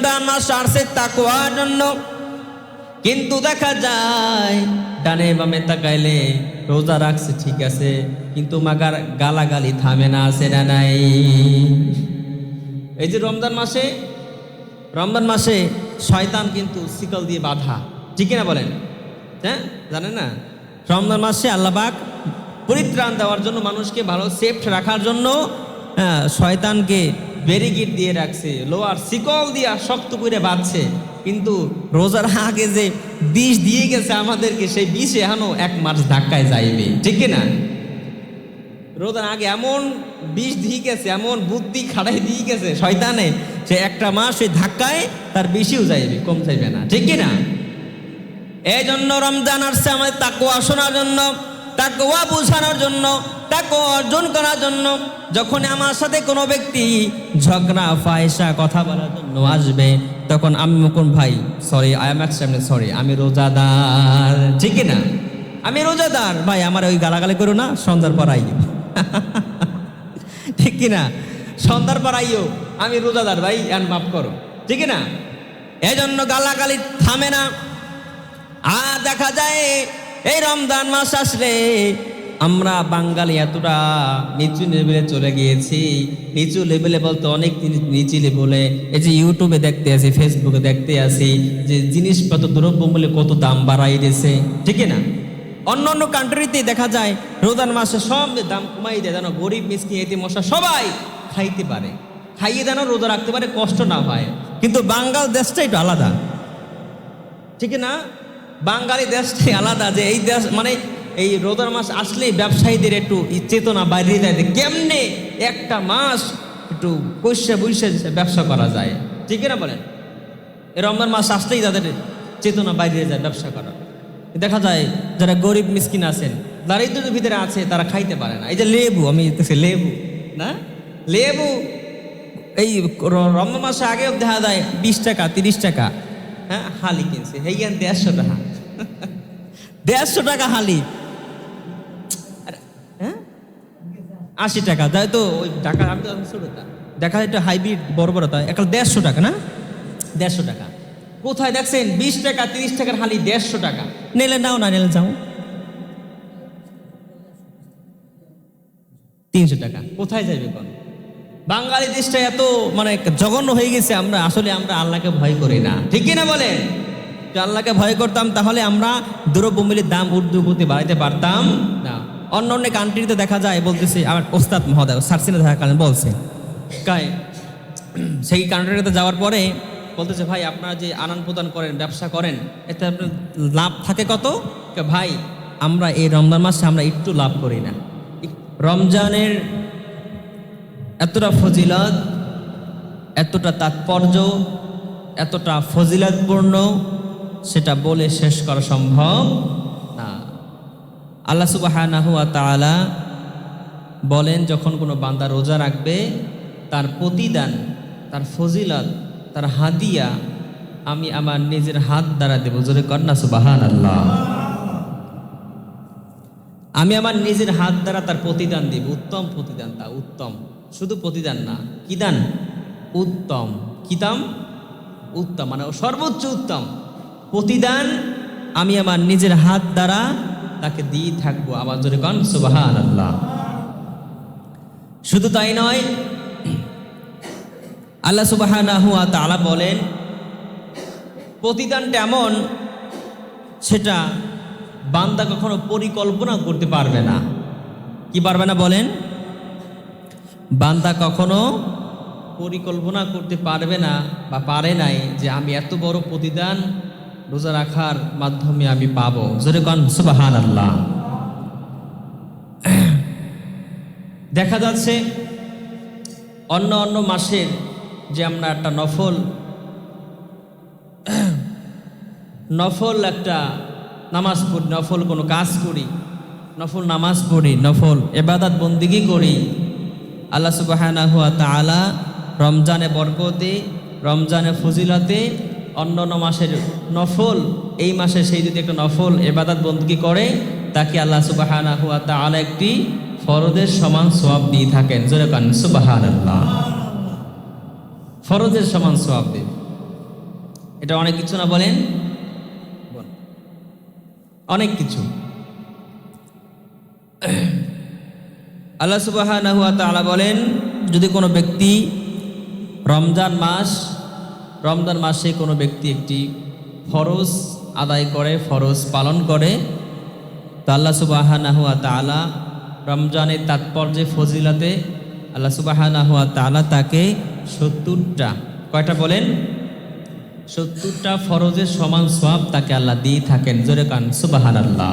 রমজান মাস আসছে তাকওয়ার জন্য। কিন্তু দেখা যায় ডানে বামে তাকাইলে রোজা রাখছে ঠিক আছে কিন্তু মাগার গালাগালি থামে না আছে না নাই? এই যে রমজান মাসে রমজান মাসে শয়তান কিন্তু শিকল দিয়ে বাধা ঠিক না বলেন? হ্যাঁ জানেন না? রমজান মাসে আল্লাহবাক পরিত্রাণ দেওয়ার জন্য মানুষকে ভালো সেফট রাখার জন্য হ্যাঁ, শয়তানকে ব্যারিগেড দিয়ে রাখছে লোয়ার শিকল দিয়া শক্ত করে বাঁধছে। কিন্তু রোজার আগে যে বিষ দিয়ে গেছে আমাদেরকে, সেই বিষ এখনও এক মাস ধাক্কায় যাইবে ঠিক না? রোজার আগে এমন বিষ দিয়ে গেছে, এমন বুদ্ধি খাড়াই দিয়ে গেছে শয়তানে সে একটা মাস ওই ধাক্কায় তার বেশিও যাইবে কম যাইবে না, ঠিক না? এই জন্য রমজান আসছে আমাদের তাকুয়া শোনার জন্য তাকুয়া বোঝানোর জন্য তাকুয়া অর্জন করার জন্য। যখন আমার সাথে কোনো ব্যক্তি ঝগড়া, ফায়সা, কথা বলার জন্য আসবে, তখন আমি মুকুন ভাই sorry I am extremely sorry আমি রোজাদার। ঠিক না আমি রোজাদার। ভাই, আমার ওই গালাগালি করো না, সন্ধ্যার পর আইও। ঠিক কিনা? সন্ধ্যার পর আইও, আমি রোজাদার, ভাই আর মাফ করো। ঠিক না এই জন্য গালাগালি থামে না। আর দেখা যায়, এই রমজান মাস আসলে আমরা বাঙালি এতটা নিচু লেভেলে চলে গিয়েছি। নিচু লেভেলে বলতে অনেক জিনিস নিচু লেভেলে, এই যে ইউটিউবে দেখতে আসি ফেসবুকে দেখতে আসি, যে জিনিসপত্র দ্রব্য দ্রব্যমূল্যে কত দাম বাড়াই দিয়েছে, ঠিক না? অন্য অন্য কান্ট্রিতে দেখা যায় রোজান মাসে সব দাম কমাই দেয়, যেন গরিব মিসকি এতে মশা, সবাই খাইতে পারে। খাইয়ে যেন রোজা রাখতে পারে, কষ্ট না হয়। কিন্তু বাঙ্গাল দেশটা একটু আলাদা। ঠিক না? বাঙালি দেশটাই আলাদা যে এই দেশ মানে এই রোজার মাস আসলেই ব্যবসায়ীদের একটু চেতনা বাইরে যায় কেমনে একটা মাস একটু পয়সা বৈশে ব্যবসা করা যায়। ঠিক না বলেন? এই রমজান মাস আসলেই তাদের চেতনা বাইরে যায় ব্যবসা করা দেখা যায় যারা গরিব মিসকিন আছেন দারিদ্রের ভিতরে আছে, তারা খাইতে পারে না। এই যে লেবু, আমি লেবু, না? লেবু, এই রমজান মাসে আগেও দেখা যায় বিশ টাকা, তিরিশ টাকা হ্যাঁ? হালি কিনছে। হেইয়ান দেড়শো টাকা। দেড়শো টাকা হালি। আশি টাকা। তাই তো ওই টাকা আমি তো দেখা একটু হাইব্রিড, বড় বড় তাই একটা দেড়শো টাকা না? দেড়শো টাকা। কোথায় দেখছেন? বিশ টাকা, তিরিশ টাকার হালি দেড়শো টাকা। নেলে নাও না, নেলে যাও। তিনশো টাকা। কোথায় যাইবে কোন? বাঙালি দেশটা এত মানে জঘন্য হয়ে গেছে আমরা। আসলে আমরা আল্লাহকে ভয় করি না। ঠিক না বলেন? যে আল্লাহকে ভয় করতাম, তাহলে আমরা দ্রব্যমূল্যের দাম ঊর্ধ্বগতি বাড়াইতে পারতাম না। অন্য অন্য কান্ট্রিতে দেখা যায়, বলতেছে আমার ওস্তাদ মহোদয় সার্সিনে থাকাকালীন বলছে কায় সেই কান্ট্রিতে যাওয়ার পরে বলতেছে, ভাই, আপনারা যে আদান প্রদান করেন, ব্যবসা করেন, এতে আপনার লাভ থাকে কত? ভাই, আমরা এই রমজান মাসে আমরা একটু লাভ করি না। রমজানের এতটা ফজিলত, এতটা তাৎপর্য, এতটা ফজিলতপূর্ণ, সেটা বলে শেষ করা সম্ভব। আল্লাহ সুবাহানাহু তাআলা বলেন, যখন কোনো বান্দা রোজা রাখবে, তার প্রতিদান, তার ফজিলত, তার হাদিয়া আমি আমার নিজের হাত দ্বারা দেব। জোরে কন্যা সুবাহান আল্লাহ আমি আমার নিজের হাত দ্বারা তার প্রতিদান দিব। উত্তম প্রতিদান তা, উত্তম। শুধু প্রতিদান না, কি দান? উত্তম। কি দাম? উত্তম। মানে সর্বোচ্চ উত্তম। প্রতিদান আমি আমার নিজের হাত দ্বারা তাকে দিয়ে থাকব আমার জোরে কন সুবাহান আল্লাহ শুধু তাই নয়, আল্লাহ সুবাহানাহু তাআলা বলেন, প্রতিদানটা এমন, সেটা বান্দা কখনো পরিকল্পনা করতে পারবে না। কি পারবে না বলেন? বান্দা কখনো পরিকল্পনা করতে পারবে না বা পারে নাই যে আমি এত বড় প্রতিদান রোজা রাখার মাধ্যমে আমি পাবো। জোরে কন সুবাহান আল্লাহ দেখা যাচ্ছে অন্য অন্য মাসের যে আমরা একটা নফল নফল একটা নামাজ পড়ি, নফল কোনো কাজ করি, নফল নামাজ পড়ি, নফল এবাদাত বন্দিগি করি, আল্লাহ সুবাহানা হুয়া তালা রমজানে বরকতে, রমজানে ফজিলতে অন্য মাসের নফল, এই মাসে সেই যদি একটা নফল, এবাদাত বন্দিগি করে, তাকে আল্লাহ সুবাহানা হুয়া তালা একটি ফরদের সমান সোয়াব দিয়ে থাকেন। জোরে কান সুবাহান আল্লাহ ফরজের সমান সোয়াব দিন এটা অনেক কিছু না বলেন? অনেক কিছু। আল্লাহ সুবাহ বলেন, যদি কোনো ব্যক্তি রমজান মাস রমজান মাসে কোনো ব্যক্তি একটি ফরজ আদায় করে, ফরজ পালন করে, তো আল্লাহ সুবাহ তালা রমজানের তাৎপর্যে, ফজিলাতে আল্লাহ সুবাহ তালা তাকে সত্তরটা, কয়টা বলেন? সত্তরটা ফরজের সমান সব তাকে আল্লাহ দিয়ে থাকেন। জোরে কান সুবাহান আল্লাহ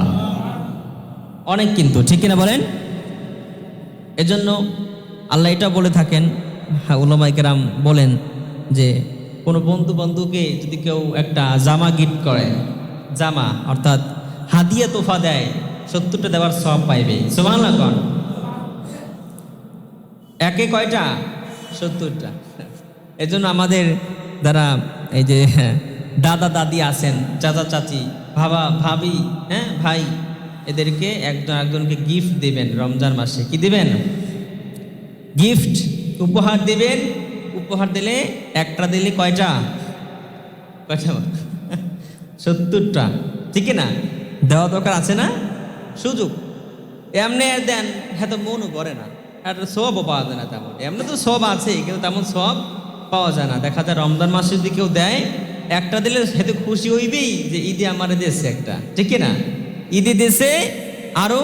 অনেক কিন্তু, ঠিক কিনা বলেন? এজন্য আল্লাহ এটা বলে থাকেন হ্যাঁ উলামাই কেরাম বলেন যে কোনো বন্ধু বন্ধুকে যদি কেউ একটা জামা গিফট করে, জামা অর্থাৎ হাদিয়া তোফা দেয়, সত্তরটা দেওয়ার সব পাইবে। সোমান কন? একে কয়টা? সত্তরটা। এজন্য আমাদের যারা এই যে দাদা দাদি আছেন, চাচা চাচি, ভাবা ভাবি হ্যাঁ ভাই, এদেরকে একজন একজনকে গিফট দিবেন রমজান মাসে। কি দিবেন? গিফট উপহার দিবেন উপহার দিলে একটা দিলে কয়টা? কয়টা? সত্তরটা। ঠিক না? দেওয়া দরকার আছে না? সুযোগ। এমনি আর দেন হ্যাঁ তো মনও করে না। একটা সবও পাওয়া যায় না তেমন। এমনি তো সব আছে, কিন্তু তেমন সব পাওয়া যায় না। দেখা যায় রমজান মাসে যদি কেউ দেয়। একটা দিলে সেতে খুশি হইবেই যে ঈদে আমার দেশে একটা। ঠিক না? ঈদে দেশে আরও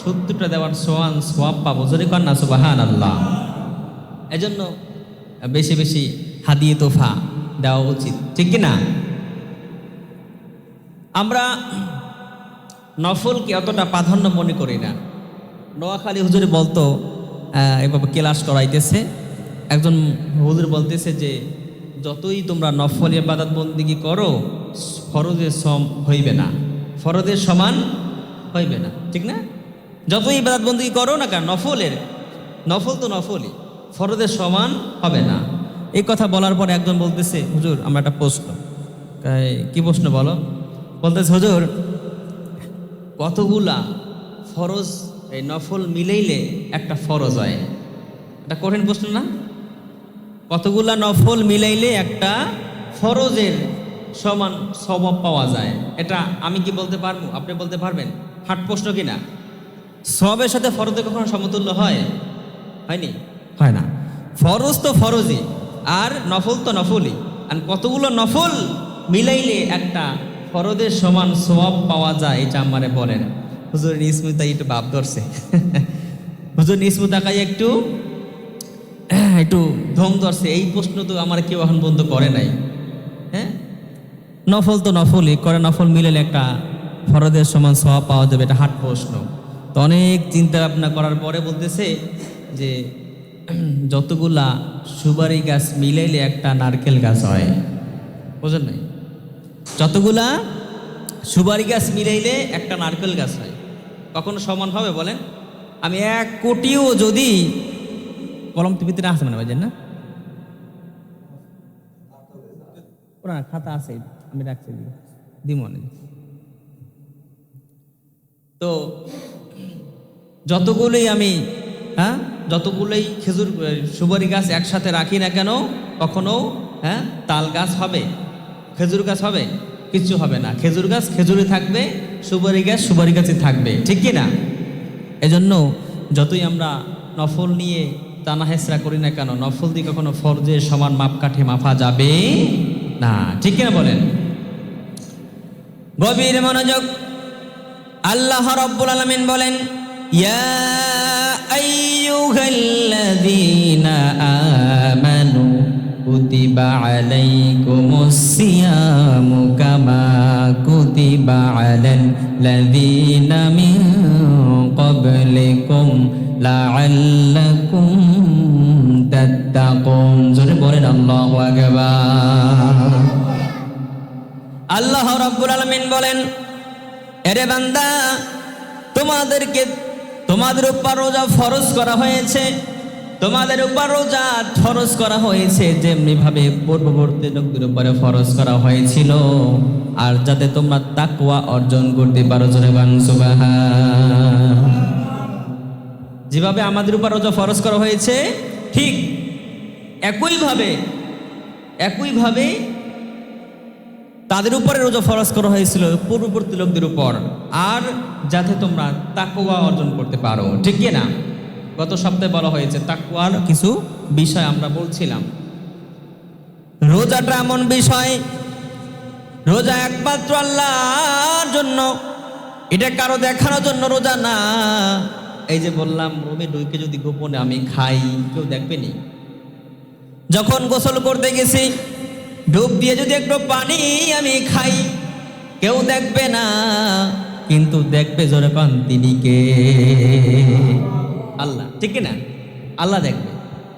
সত্তরটা দেওয়ার সোয়ান, সোয়াব পাবো। যদি না সুবাহান আল্লাহ এজন্য বেশি বেশি হাদিয়ে তোফা দেওয়া উচিত। ঠিক কি না আমরা নফলকে অতটা প্রাধান্য মনে করি না। নোয়াখালী হুজুরে বলতো এভাবে ক্লাস করাইতেছে। একজন হুজুর বলতেছে যে, যতই তোমরা নফল ইবাদত বন্দিগি করো ফরজের সম হইবে না। ফরজের সমান হইবে না। ঠিক না? যতই ইবাদত বন্দিগি করো না কেন, নফলের, নফল তো নফলই। ফরজের সমান হবে না। এই কথা বলার পর একজন বলতেছে, হুজুর, আমরা একটা প্রশ্ন। কি প্রশ্ন বলো? বলতেছে, হুজুর, কতগুলা ফরজ, এই নফল মিলেইলে একটা ফরজ হয়? এটা কঠিন প্রশ্ন না? কতগুলা নফল মিলাইলে একটা ফরজের সমান স্বভাব পাওয়া যায়? এটা আমি কি বলতে পারব? আপনি বলতে পারবেন? হাট প্রশ্ন কিনা সবের সাথে ফরজে কখনো সমতুল্য হয়? হয়নি? হয় না। ফরজ তো ফরজই, আর নফল তো নফলই। আর কতগুলো নফল মিলাইলে একটা ফরজের সমান সওয়াব পাওয়া যায়, এটা আমারে বলেন হুজুর নিসমুতা একটু ভাব ধরছে। হুজুর নিসমুতাকাই একটু একটু ধম ধরছে। এই প্রশ্ন তো আমার কেউ এখন বন্ধ করে নাই। হ্যাঁ? নফল তো নফলই, করে নফল মিলালে একটা ফরদের সমান সওয়াব পাওয়া যাবে, এটা হাট প্রশ্ন। তো অনেক চিন্তা ভাবনা করার পরে বলতেছে যে যতগুলা সুপারি গাছ মিলাইলে একটা নারকেল গাছ হয়। বুঝলেন নাই? যতগুলা সুপারি গাছ মিলাইলে একটা নারকেল গাছ হয়। কখনো সমান হবে বলেন? আমি এক কোটিও যদি কলম টিভিতে আছে মানে বাজেন না? খাতা আছে, আমি রাখছি দিমনে তো যতগুলোই আমি হ্যাঁ? যতগুলোই খেজুর সুপারি গাছ একসাথে রাখি না কেন, কখনো হ্যাঁ তাল গাছ হবে, খেজুর গাছ হবে, কিচ্ছু হবে না। খেজুর গাছ খেজুরে থাকবে, সুপারি গাছ সুপারি গাছে থাকবে, ঠিক কি না? এজন্য যতই আমরা নফল নিয়ে টানা হেসরা করি না কেন, নফল দিয়ে কখনো ফরজের সমান মাপকাঠি মাপা যাবে না, ঠিক কিনা বলেন? গভীর মনোযোগ, আল্লাহ রব্বুল আলমিন বলেন ইয়া আইয়ুহাল্লাযীনা আমানু কুতিবা আলাইকুমুস সিয়ামু কামা কুতিবা আলাল লাযীনা মিন ক্বাবলিকুম লাআল্লাকুম তাত্তাকুন জোরে বলেন আল্লাহু আকবার। আল্লাহ রাব্বুল আলামিন বলেন, এরে বান্দা, তোমাদেরকে তোমাদের উপর রোজা ফরজ করা হয়েছে, তোমাদের উপর রোজা ফরজ করা হয়েছে, যেমনি ভাবে পূর্ববর্তী লোকদের উপরে ফরজ করা হয়েছিল। আর যাতে তোমরা তাকওয়া অর্জন করতে পারো, জোরে যেভাবে আমাদের উপর রোজা ফরজ করা হয়েছে, ঠিক একইভাবে একইভাবে তাদের উপরে রোজা ফরজ করা হয়েছিল পূর্ববর্তী লোকদের উপর। আর যাতে তোমরা তাকুয়া অর্জন করতে পারো। ঠিক কি না? গত সপ্তাহে বলা হয়েছে তাকুয়ার কিছু বিষয় আমরা বলছিলাম। রোজাটা এমন বিষয়, রোজা একমাত্র আল্লাহর জন্য। এটা কারও দেখানোর জন্য রোজা না। এই যে বললাম, রুমে ঢুকে যদি গোপনে আমি খাই, কেউ দেখবেনি যখন গোসল করতে গেছি ডুব দিয়ে যদি একটু পানি আমি খাই, কেউ দেখবে না, কিন্তু দেখবে যখন তিনি কে? আল্লাহ, ঠিক না আল্লাহ দেখবে।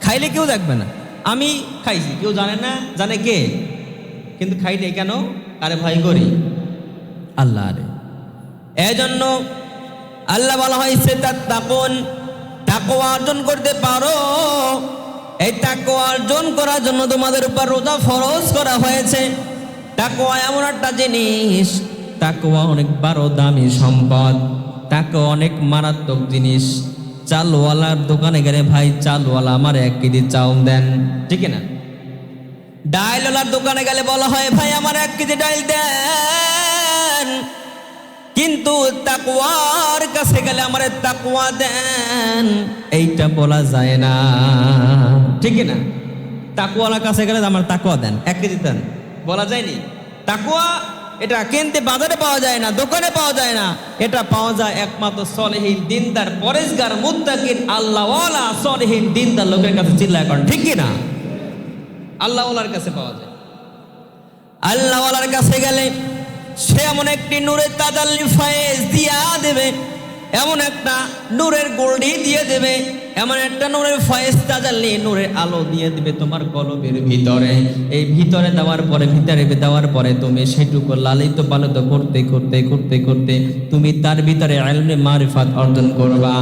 খাইলে কেউ দেখবে না। আমি খাইছি, কেউ জানে না, জানে কে? কিন্তু খাইলে কেন? কারে ভয় করি? আল্লাহ রে। এজন্য আল্লাহ বলা হয়েছে তার তাপন তাকো অর্জন করতে পারো। এই তাকো অর্জন করার জন্য তোমাদের উপর রোজা ফরজ করা হয়েছে। তাকোয়া এমন একটা জিনিস তাকোয়া অনেক বারো দামি সম্পদ তাকে অনেক মারাত্মক জিনিস। চালওয়ালার দোকানে গেলে, ভাই, চালওয়ালা আমার এক কেজি চাউল দেন। ঠিক না ডাইলওয়ালার দোকানে গেলে বলা হয়, ভাই, আমার এক কেজি ডাইল দেন। কিন্তু তাকুয়ার কাছে গেলে আমার তাকুয়া দেন, এইটা বলা যায় না। ঠিক না? তাকুয়ালার কাছে গেলে আমার তাকুয়া দেন, এক কেজি দেন। বলা যায়নি? তাকুয়া এটা কিনতে বাজারে পাওয়া যায় না, দোকানে পাওয়া যায় না। এটা পাওয়া যায় একমাত্র সলেহীন দিনদার, পরেশগার, মুত্তাকিন, আল্লাহওয়ালা সলেহীন দিনদার লোকের কাছে চিল্লা করেন ঠিক না? আল্লাহওয়ালার কাছে পাওয়া যায়। আল্লাহওয়ালার কাছে গেলে সে এমন একটি নূরের তাজাল্লি ফায়েজ দিয়া দেবে, এমন একটা নূরের গোল্ডি দিয়ে দেবে, এমন একটা নূরের ফয়েজ তাজাল্লি নূরের আলো দিয়ে দেবে তোমার কলবের ভিতরে। এই ভিতরে দেওয়ার পরে, ভিতরে দেওয়ার পরে তুমি সেটুকু লালিত পালিত করতে করতে করতে করতে তুমি তার ভিতরে আলমে মারিফাত অর্জন করবা,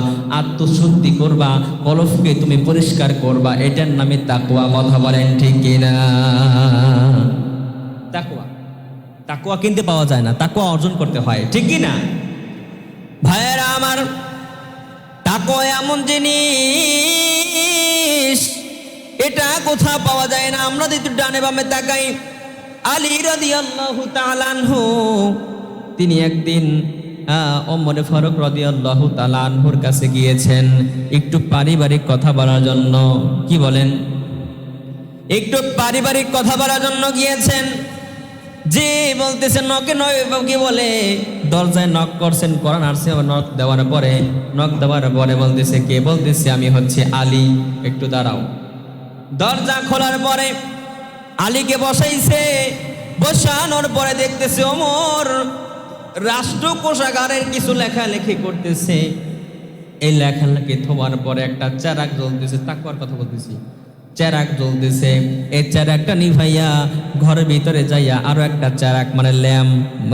আত্মশুদ্ধি করবা কলফকে তুমি পরিষ্কার করবা। এটার নামে তাকুয়া কথা বলেন ঠিক কিনা? তাকুয়া তাকুয়া কিনতে পাওয়া যায় না তাকুয়া অর্জন করতে হয়, ঠিক কি না? ভাইয়েরা আমার তাকুয়া এমন জিনিস, এটা কোথাও পাওয়া যায় না। আমরা যদি ডানে বামে তাকাই, আলী রদি আল্লাহ তালানহু তিনি একদিন অমরে ফারুক রদি আল্লাহ তালানহুর কাছে গিয়েছেন, একটু পারিবারিক কথা বলার জন্য, কি বলেন? একটু পারিবারিক কথা বলার জন্য গিয়েছেন। যে বলতেছে নকে নয় কি বলে? দরজায় নক করছেন, কোরআন আসছে নক দেওয়ার পরে নক দেওয়ার পরে বলতেছে, কে? বলতেছে, আমি হচ্ছে আলী। একটু দাঁড়াও। দরজা খোলার পরে আলীকে বসাইছে। বসানোর পরে দেখতেছে, ওমর রাষ্ট্র কোষাগারের কিছু লেখালেখি করতেছে। এই লেখালেখি থোয়ার পরে একটা চারাক জ্বলতেছে তাকুয়ার কথা বলতেছি। চেরাক জ্বলতেছে। এই চেরাকটা নিভাইয়া ঘরের ভিতরে যাইয়া আরও একটা চেরাক মানে ল্যাম্প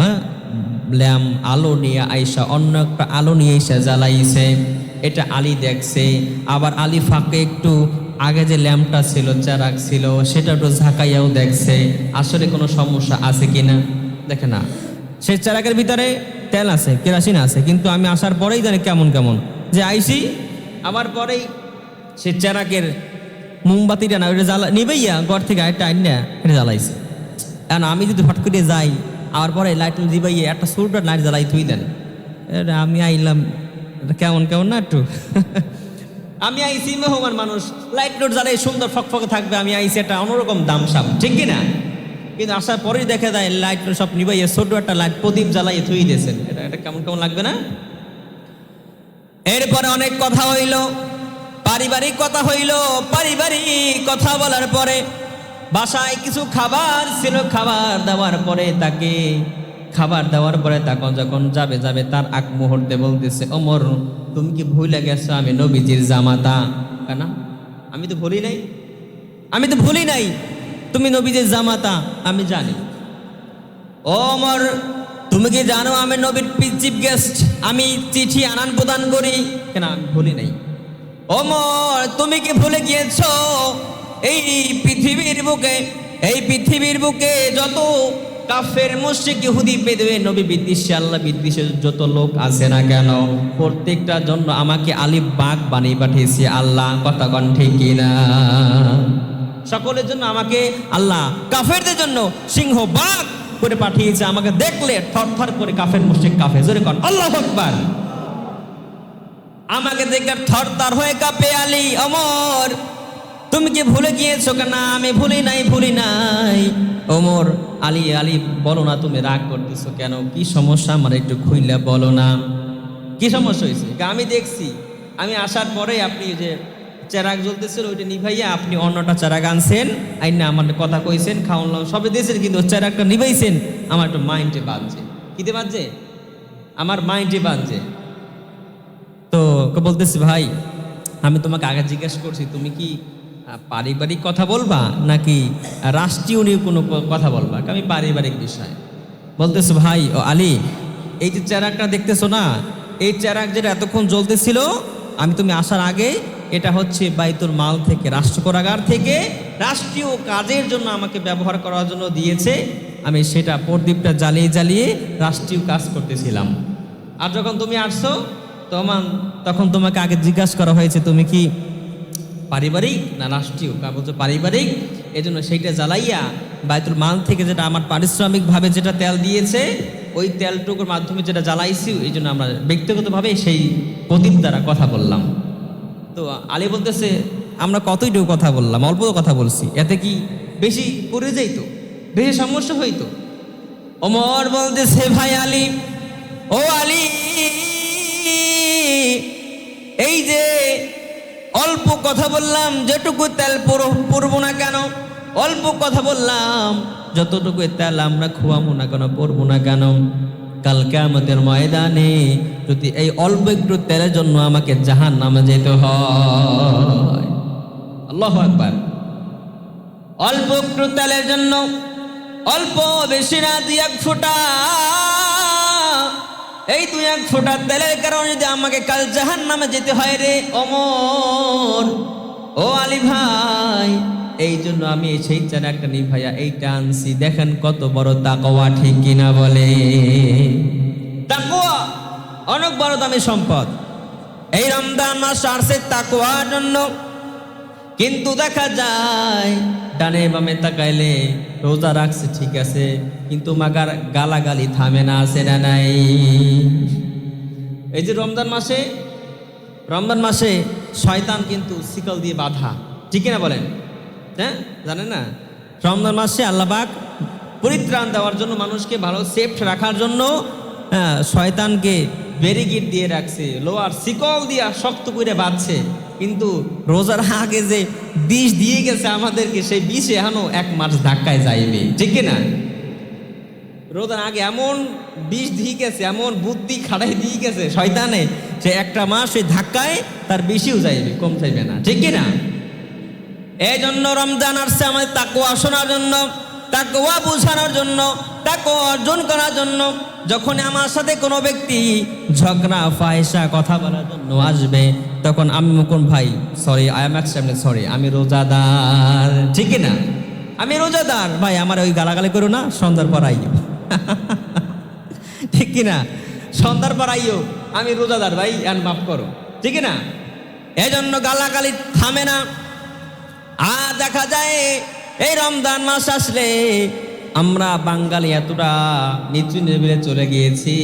ল্যাম্প, আলো নিয়ে আইসা, অন্য একটা আলো নিয়ে এসে জ্বালাইছে। এটা আলী দেখছে। আবার আলী ফাঁকে একটু আগে যে ল্যাম্পটা ছিল, চেরাক ছিল, সেটা একটু ঝাঁকাইয়াও দেখছে। আসলে কোনো সমস্যা আছে কি না? দেখে না। সেই চেরাকের ভিতরে তেল আছে, কেরাসিন আছে, কিন্তু আমি আসার পরেই জানি কেমন কেমন। যে আইসি, আবার পরেই সে চেরাকের মোমবাতিটা না, ওইটা জ্বালা নিবেইয়া ঘর থেকে একটা আইন না এটা জ্বালাইছে। এখন আমি যদি ফট করে যাই আর পরে লাইট দিবাইয়ে একটা সুরটা লাইট জ্বালাই থুই দেন। আমি আইলাম কেমন কেমন না একটু? আমি আইসি মেহমান মানুষ লাইট লোট জ্বালাই সুন্দর ফকফকে থাকবে, আমি আইসি একটা অন্যরকম দাম সাম ঠিক কি না কিন্তু আসার পরেই দেখা যায় লাইট সব নিবাইয়ে ছোট একটা লাইট প্রদীপ জ্বালাই থুই দিয়েছেন। এটা এটা কেমন কেমন লাগবে না? এরপরে অনেক কথা হইল। পারিবারিক কথা হইল, পারিবারিক কথা বলার পরে, বাসায় কিছু খাবার ছিল, খাবার দেওয়ার পরে তাকে, খাবার দেওয়ার পরে তখন যখন যাবে যাবে তার আগ মুহূর্তে বলতেছে অমর তুমি কি ভুলে গেছো আমি নবীজির জামাতা? কেন আমি তো ভুলি নাই, আমি তো ভুলি নাই, তুমি নবীজির জামাতা, আমি জানি। ও অমর তুমি কি জানো আমি নবীর চিফ গেস্ট আমি চিঠি আনান প্রদান করি? কেন, আমি ভুলি নাই। ওমর তুমি কি ভুলে গিয়েছ? এই পৃথিবীর বুকে, এই পৃথিবীর বুকে যত কাফের, মুশরিক, ইহুদি বেদবে নবী, বিদ্বেষী, আল্লাহ বিদ্বেষের যত লোক আছে না কেন প্রত্যেকটার জন্য আমাকে আলিফ বাঘ বানিয়ে পাঠিয়েছে আল্লাহ। কথা কন ঠিক কিনা? সকলের জন্য আমাকে আল্লাহ, কাফেরদের জন্য সিংহ বাঘ করে পাঠিয়েছে। আমাকে দেখলে থর থর করে কাফের, মুশরিক কাফে জোরে কন, আল্লাহ আকবার। আমাকে দেখে থর থর হয়ে কাঁপে আলী, অমর, তুমি কি ভুলে গিয়েছো কেন? আমি ভুলি নাই ভুলি নাই। ওমর আলী আলী, বলো না তুমি রাগ করতেছো কেন? কি সমস্যা? আমার একটু খুইলা বলো না। কি সমস্যা হয়েছে আমি দেখছি। আমি আসার পরে আপনি যে চেরাগ জ্বলতেছিল, ওইটা নিভাইয়া আপনি অন্যটা চেরাগ আনছেন। আই না আমার কথা কইছেন, খাওয়ান সবে দিয়েছেন, কিন্তু চেরাগটা নিভাইছেন। আমার একটু মাইন্ডে বাঁধছে কিতে বাঁধছে আমার মাইন্ডে বাঁধছে ওকে বলতেছি, ভাই, আমি তোমাকে আগে জিজ্ঞেস করছি, তুমি কি পারিবারিক কথা বলবা নাকি রাষ্ট্রীয় নিয়ে কোনো কথা বলবা? আমি, পারিবারিক বিষয়। বলতেছে, ভাই, ও আলী, এই যে চেরাকটা দেখতেছো না, এই চেরাক যেটা এতক্ষণ জ্বলতেছিল, আমি তুমি আসার আগে এটা হচ্ছে বাইতুল মাল থেকে রাষ্ট্র করাগার থেকে রাষ্ট্রীয় কাজের জন্য আমাকে ব্যবহার করার জন্য দিয়েছে। আমি সেটা প্রদীপটা জ্বালিয়ে জ্বালিয়ে রাষ্ট্রীয় কাজ করতেছিলাম। আর যখন তুমি আসছো তখন তখন তোমাকে আগে জিজ্ঞাসা করা হয়েছে, তুমি কি পারিবারিক না রাষ্ট্রীয়? কা বলছো পারিবারিক? এই জন্য সেইটা জ্বালাইয়া বায়তুল মাল থেকে যেটা আমার পারিশ্রমিকভাবে যেটা তেল দিয়েছে, ওই তেলটুকুর মাধ্যমে যেটা জ্বালাইছি, এই জন্য আমরা ব্যক্তিগতভাবে সেই প্রদীপ দ্বারা কথা বললাম। তো আলী বলতেছে, আমরা কতইটুকু কথা বললাম? অল্প কথা বলছি। এতে কি বেশি পড়ে যাইতো? বেশি সমস্যা হইতো? ওমর বলতেছে, ভাই আলী, ও আলী! এই যে অল্প কথা বললাম, যেটুকু তেল পড়ব না কেন? অল্প কথা বললাম, যতটুকু তেল আমরা খুয়াবো না কেন পড়ব না কেন? কালকে আমাদের ময়দানে যদি এই অল্প একটু তেলের জন্য আমাকে জাহান নামে যেতে হয়। আল্লাহ আকবার। অল্প একটু তেলের জন্য, অল্প বেশি না, দুই এক ফোঁটা এই দুই এক ফোঁটা তেলের কারণে যদি আমাকে কাল জাহান নামে যেতে হয় রে, অমর। ও আলী ভাই, এই জন্য আমি সেই চার একটা নি ভাইয়া, এইটা আনছি। দেখেন কত বড় তাকওয়া, ঠিক কিনা বলে? তাকওয়া, অনেক বড় দামি সম্পদ। এই রমজান মাস আসছে তাকওয়ার জন্য। কিন্তু দেখা যায় ডানে বামে তাকাইলে রোজা রাখছে ঠিক আছে কিন্তু মাগার গালাগালি থামে না আছে না নাই? এই যে রমজান মাসে রমজান মাসে শয়তান কিন্তু শিকল দিয়ে বাধা ঠিক না বলেন? হ্যাঁ জানেন না? রমজান মাসে আল্লাহবাক পরিত্রাণ দেওয়ার জন্য মানুষকে ভালো সেফ রাখার জন্য হ্যাঁ, শয়তানকে ব্যারিগেড দিয়ে রাখছে লোয়ার শিকল দিয়া শক্ত করে বাঁধছে। কিন্তু রোজার আগে যে বিষ দিয়ে গেছে আমাদেরকে, সেই বিষ এখনও এক মাস ধাক্কায় যাইবে ঠিক না রোজার আগে এমন বিষ দিয়ে গেছে, এমন বুদ্ধি খাড়াই দিয়ে গেছে শয়তানে সে একটা মাস ওই ধাক্কায় তার বেশিও যাইবে কম চাইবে না। ঠিক না এই জন্য রমজান আসছে আমাদের তাকুয়া শোনার জন্য। তাকুয়া বোঝানোর জন্য তাকুয়া অর্জন করার জন্য যখন আমার সাথে কোনো ব্যক্তি ঝগড়া ফায়সা কথা বলার জন্য আসবে, তখন আমি মুকুন ভাই sorry I am accepted sorry আমি রোজাদার, ঠিক না? আমি রোজাদার, ভাই, আমার ওই গালাগালি করো না, সন্ধ্যার পর আইও। ঠিক কিনা? সন্ধ্যার পর আইও, আমি রোজাদার, ভাই আর মাফ করো, ঠিক না এই জন্য গালাগালি থামে না। আর দেখা যায় এই রমজান মাস আসলে আমরা বাঙালি এতটা নিচু লেভেলে চলে গিয়েছি।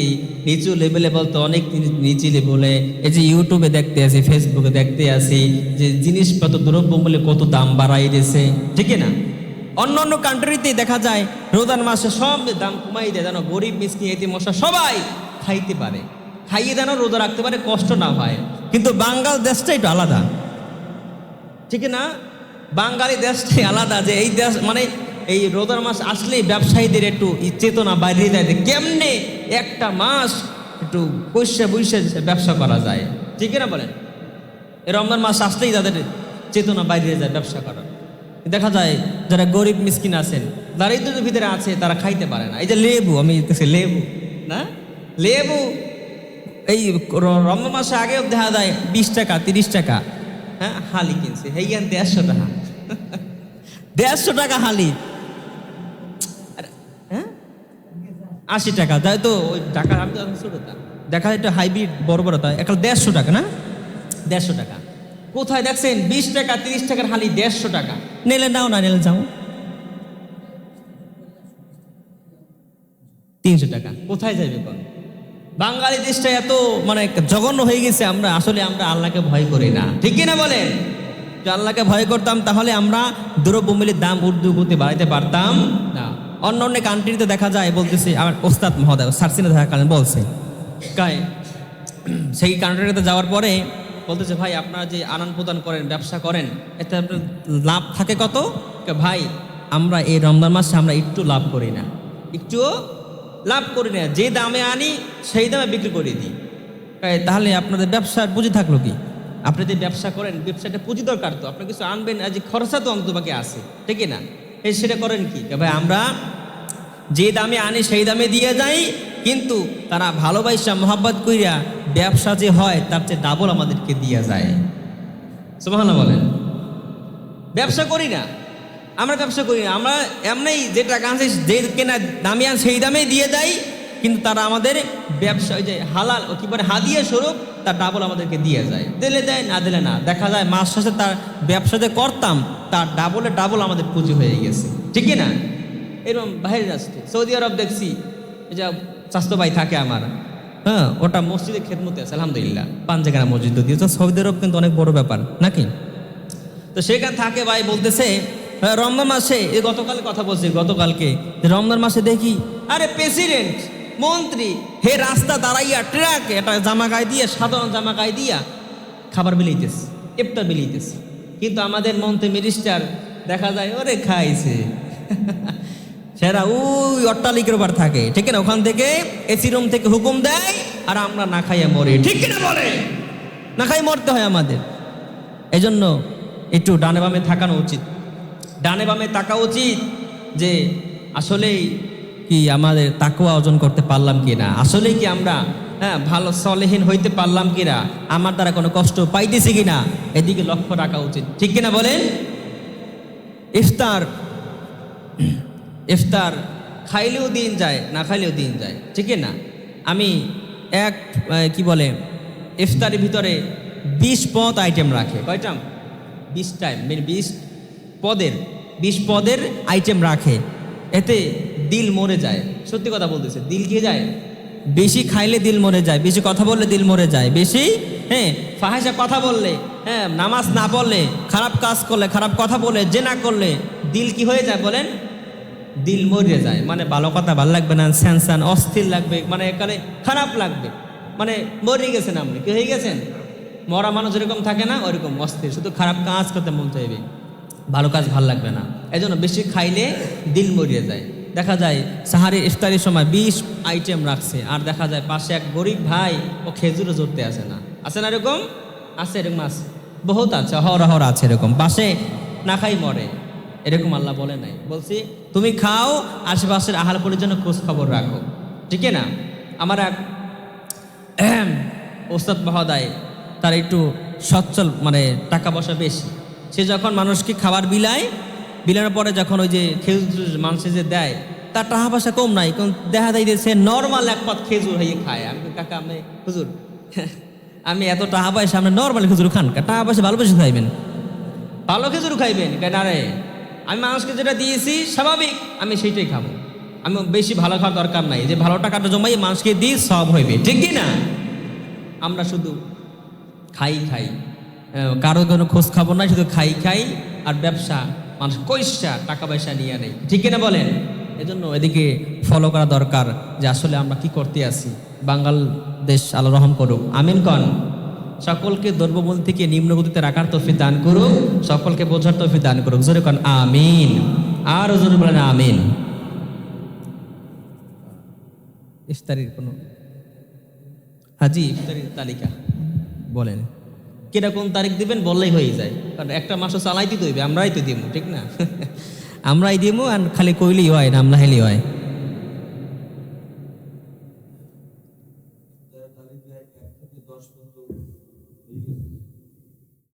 নিচু লেভেলে বলতে অনেক নিচু লেভেলে। এই যে ইউটিউবে দেখতে আসি, ফেসবুকে দেখতে আসি, যে জিনিসপত্র দ্রব্য দ্রব্যমূল্যে কত দাম বাড়াই দিয়েছে, ঠিক না? অন্য অন্য কান্ট্রিতে দেখা যায় রোজান মাসে সব দাম কমাই দেয়, যেন গরিব, মিসকিন এটি মশা সবাই খাইতে পারে। খাইয়ে যেন রোজা রাখতে পারে, কষ্ট না হয়। কিন্তু বাঙ্গাল দেশটা একটু আলাদা। ঠিক না? বাঙালি দেশটাই আলাদা যে এই দেশ মানে এই রোজার মাস আসলেই ব্যবসায়ীদের একটু চেতনা বাইরে যায় যে কেমনে একটা মাস একটু পয়সা পয়সা ব্যবসা করা যায়। ঠিক না বলেন? রমজান মাস আসলেই তাদের চেতনা বাইরে যায় ব্যবসা করার। দেখা যায় যারা গরিব মিসকিন আছেন দারিদ্রের ভিতরে আছে, তারা খাইতে পারে না। এই যে লেবু, আমি লেবু, না? লেবু, এই রমজান মাসে আগেও দেখা যায় বিশ টাকা, তিরিশ টাকা হ্যাঁ? হালি কিনছে এই জ্ঞান দেড়শো টাকা। দেড়শো টাকা হালি হ্যাঁ? আশি টাকা তাই তো ওই টাকা আমি তো। দেখা যায় একটু হাইব্রিড বড় বড় তাই এখন দেড়শো টাকা না? দেড়শো টাকা। কোথায় দেখছেন? বিশ টাকা তিরিশ টাকার হালি দেড়শো টাকা। নিলে নাও না নেলে যাও। তিনশো টাকা কোথায় যাবে কোন? বাঙালি দেশটা এত মানে জঘন্য হয়ে গেছে আমরা আসলে আমরা আল্লাহকে ভয় করি না। ঠিক কিনা বলেন? যদি আল্লাহকে ভয় করতাম, তাহলে আমরা দ্রব্যমূল্যের দাম উর্দু গতি বাড়াইতে পারতাম না। অন্য অন্য কান্ট্রিতে দেখা যায়, বলতেছে, আমার ওস্তাদ মহোদয় সার্সিনে থাকাকালীন বলছে, কায়, সেই কান্ট্রিতে যাওয়ার পরে বলতেছে, ভাই, আপনারা যে আদান প্রদান করেন, ব্যবসা করেন, এতে আপনার লাভ থাকে কত? ভাই, আমরা এই রমজান মাসে আমরা একটু লাভ করি না। একটুও লাভ করি না। যে দামে আনি, সেই দামে বিক্রি করে দিই। তাহলে আপনাদের ব্যবসার বুঝে থাকল কি? আপনি যে ব্যবসা করেন, ব্যবসাটা পুঁজি দরকার তো। আপনি কিছু আনবেন আজ খরচা তো অন্ত বাকি আছে, ঠিক না? এই সেটা করেন কি? ভাই, আমরা যে দামে আনি, সেই দামে দিয়ে যাই, কিন্তু তারা ভালোবাসা, মোহাব্বত কইরা ব্যবসা যে হয়, তার চেয়ে ডাবল আমাদেরকে দিয়ে যায়। সুবহানাল্লাহ বলেন। ব্যবসা করি না। আমরা ব্যবসা করি না। আমরা এমনি যে টাকা আনছি যে কেনা দামে আন, সেই দামেই দিয়ে দেয় কিন্তু তারা আমাদের ব্যবসা, ওই যে হালাল কি বলে, হাদিয়া স্বরূপ তার ডাবল আমাদেরকে দিয়ে যায়। দিলে দেয় না দিলে না। দেখা যায় মাস শেষে তার ব্যবসা যে করতাম তার ডাবলে ডাবল আমাদের পুঁজি হয়ে গেছে। ঠিক না এরকম বাইরের রাষ্ট্রে সৌদি আরব দেখছি যা স্বাস্থ্য ভাই থাকে আমার। হ্যাঁ ওটা মসজিদে খেদমতে আছে আলহামদুলিল্লাহ। পাঞ্জাগানা মসজিদ দিয়েছে সৌদি আরব কিন্তু অনেক বড় ব্যাপার নাকি? তো সেখানে থাকে ভাই বলতেছে আহ, রমজান মাসে গতকাল কথা বলছি গতকালকে। রমজান মাসে দেখি আরে প্রেসিডেন্ট মন্ত্রী, হে রাস্তা দাঁড়াইয়া ট্রাক, এটা জামা গায়ে দিয়ে, সাধারণ জামা গায়ে দিয়া খাবার বিলাইতেছে ইফতার বিলাইতেছে কিন্তু আমাদের মন্ত্রী মিনিস্টার দেখা যায়, ওরে খাইছে। সেরা ওই অট্টালিকের উপর থাকে। ঠিক না ওখান থেকে এসি রুম থেকে হুকুম দেয়, আর আমরা না খাইয়া মরি। ঠিক কিনা বলে? না খাই মরতে হয় আমাদের। এজন্য একটু ডানে বামে থাকানো উচিত। ডানে বামে থাকা উচিত যে আসলেই কি আমাদের তাকুয়া অর্জন করতে পারলাম কি না আসলে কি আমরা হ্যাঁ ভালো সলেহীন হইতে পারলাম কি না আমার দ্বারা কোনো কষ্ট পাইতেছি কিনা? এদিকে লক্ষ্য রাখা উচিত। ঠিক কিনা বলেন? ইফতার ইফতার খাইলেও দিন যায়, না খাইলেও দিন যায়। ঠিক না আমি এক কি বলে, ইফতারের ভিতরে বিশ পদ আইটেম রাখে। কয়টাম বিশ টাইম মানে বিশ পদের বিশ পদের আইটেম রাখে। এতে দিল মরে যায়। সত্যি কথা বলতেছে, দিল কি যায়? বেশি খাইলে দিল মরে যায়, বেশি কথা বললে দিল মরে যায়, বেশি হ্যাঁ ফাহেসা কথা বললে হ্যাঁ নামাজ না পড়লে খারাপ কাজ করলে, খারাপ কথা বলে, যে না করলে, দিল কি হয়ে যায় বলেন? দিল মরে যায় মানে ভালো কথা, ভালো লাগবে না স্যানসান অস্থির লাগবে মানে এখানে খারাপ লাগবে মানে মরে গেছেন আপনি, কি হয়ে গেছেন? মরা মানুষ যেরকম থাকে না, ওরকম অস্থির, শুধু খারাপ কাজ করতে মন চাইবে, ভালো কাজ ভালো লাগবে না এই জন্য বেশি খাইলে দিল মরিয়ে যায়। দেখা যায় সাহারি ইফতারির সময় বিশ আইটেম রাখছে, আর দেখা যায় পাশে এক গরিব ভাই ও খেজুরও জড়তে আসে না। আছে না এরকম? আছে এরকম আছে। বহুত আছে হর আছে এরকম। পাশে না খাই মরে। এরকম আল্লাহ বলে নাই। বলছি, তুমি খাও, আশেপাশের আহাল পরিজনের খোঁজ খবর রাখো। ঠিক না? আমার এক ওস্তাদ মহোদয়, তার একটু সচ্ছল মানে টাকা পয়সা বেশি। সে যখন মানুষকে খাবার বিলায় বিলানোর পরে যখন ওই যে খেজুর মানুষে যে দেয়, তার টাকা পয়সা কম নাই, কারণ দেখা যায় যে সে নর্মাল এক পাত খেজুর হয়ে খায়। আমি কাকা আমি হুজুর আমি এত টাকা পয়সা, আপনি নর্মাল খেজুর খান টাকা পয়সা ভালো বেশি খাইবেন। ভালো খেজুর খাইবেন? কেন রে। আমি মানুষকে যেটা দিয়েছি, স্বাভাবিক, আমি সেইটাই খাব। আমি বেশি ভালো খাওয়ার দরকার নাই। যে ভালো টাকাটা জমাই মানুষকে দিই সব হইবে, ঠিক কি না? আমরা শুধু খাই খাই। কারও কোনো খোঁজ খবর নাই, শুধু খাই খাই, আর ব্যবসা মানুষ কইসা টাকা পয়সা নিয়ে নেই। ঠিক কিনা বলেন? এজন্য এদিকে ফলো করা দরকার যে আসলে আমরা কি করতে আছি। বাঙাল দেশ আল্লাহ রহম করুক। আমিন কন? সকলকে দ্রব্যমূল থেকে নিম্নগতিতে রাখার তফি দান করুক। সকলকে বোঝার তফি দান করুক। জোরে কন, আমিন। আর জোরে বলেন, আমিন। ইফতারির কোনো হাজি, ইফতারির তালিকা। বলেন। কেটা কোন তারিখ দিবেন বললেই হয়ে যায়। কারণ একটা মাসও চালাইতে তো হইবে, আমরাই তো দিব ঠিক না? আমরাই দিব আর খালি কইলেই হয় না আমরা হেলি হয়।